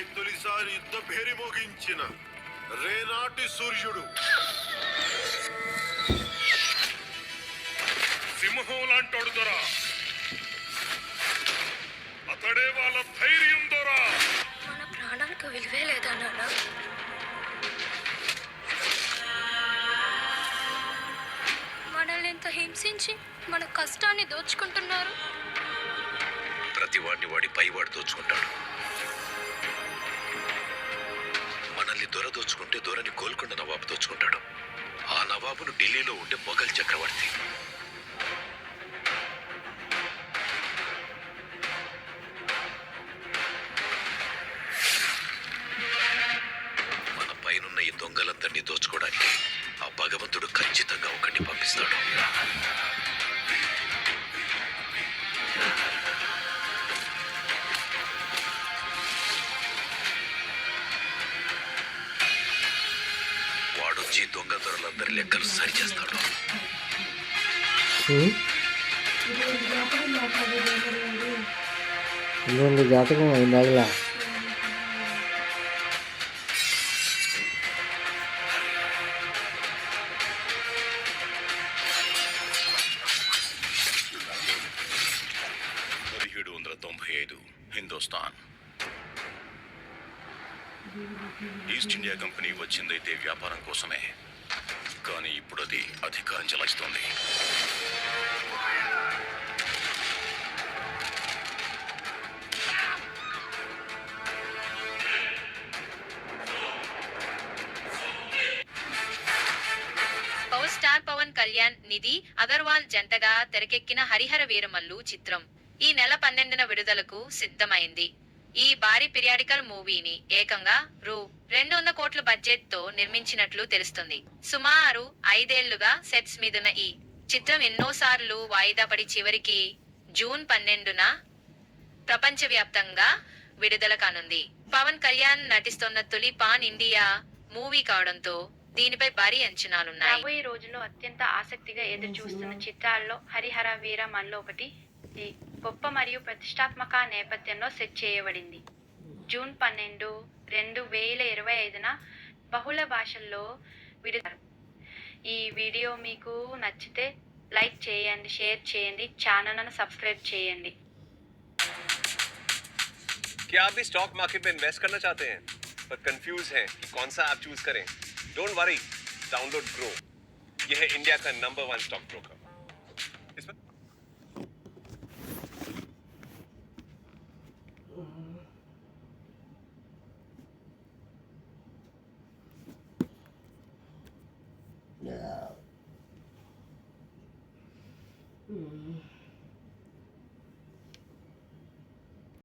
నాపై తొలిసారి యుద్ధ భేరి మోగించిన రేనాటి సూర్యుడు. సింహం లాంటోడు దొరా. అతడే వాళ్ళ ధైర్యం దొరా. మన ప్రాణాలకు విలువే లేదా నాన్న? మనల్ని ఇంత హింసించి మన కష్టాన్ని దోచుకుంటున్నారు? ప్రతి వాడిని వాడి పైవాడు దోచుకుంటాడు. దొర దోచుకుంటే దొరని గోల్కొండ నవాబు దోచుకుంటాడు. ఆ నవాబును ఢిల్లీలో ఉండే మొఘల్ చక్రవర్తి. మన పైనున్న ఈ దొంగలందరినీ దోచుకోవడానికి ఆ భగవంతుడు ఖచ్చితంగా ఒకరిని పంపిస్తాడు. వాడొచ్చి దొంగ దొరలందరి లెక్కలు సరిచేస్తాడు. ఇంకొంది జాతకం? ఇందాకలా పదిహేడు వందల తొంభై ఐదు హిందుస్థాన్ ఈస్ట్ ఇండియా కంపెనీ వచ్చిందైతే వ్యాపారం కోసమే. కానీ ఇప్పుడు అది అధికారం చెలాయిస్తోంది. పవర్ స్టార్ పవన్ కళ్యాణ్ నిధి అగర్వాల్ జంటగా తెరకెక్కిన హరిహర వీరమల్లు చిత్రం. ఈ నెల పన్నెండున విడుదలకు సిద్ధమైంది. ఈ భారీ పిరియాడికల్ మూవీని ఏకంగా రూ. రెండు వంద కోట్ల బడ్జెట్తో నిర్మించినట్లు తెలుస్తుంది. సుమారు ఐదేళ్ళుగా సెట్స్ మీదున్న ఈ చిత్రం ఎన్నోసార్లు వాయిదా పడి చివరికి జూన్ పన్నెండున ప్రపంచవ్యాప్తంగా విడుదల కానుంది. పవన్ కళ్యాణ్ నటిస్తున్న తొలి పాన్ ఇండియా మూవీ కావడంతో దీనిపై భారీ అంచనాలున్నాయి. రాబోయే రోజుల్లో అత్యంత ఆసక్తిగా ఎదురు చూస్తున్న చిత్రాల్లో హరిహర వీర మనలో ఒకటి ఈ గొప్ప మరియు ప్రతిష్టాత్మక నేపథ్యంలో సెట్ చేయబడింది జూన్ పన్నెండు రెండు వేల ఇరవై ఐదున బహుళ భాషల్లో విడుదల ఈ వీడియో మీకు నచ్చితే లైక్ చేయండి షేర్ చేయండి ఛానల్ను సబ్స్క్రైబ్ చేయండి क्या आप भी स्टॉक मार्केट में इन्वेस्ट करना चाहते हैं पर कंफ्यूज हैं कि कौन सा ऐप चूज करें डोंट वरी डाउनलोड ग्रो यह है इंडिया का number one stock broker Mm.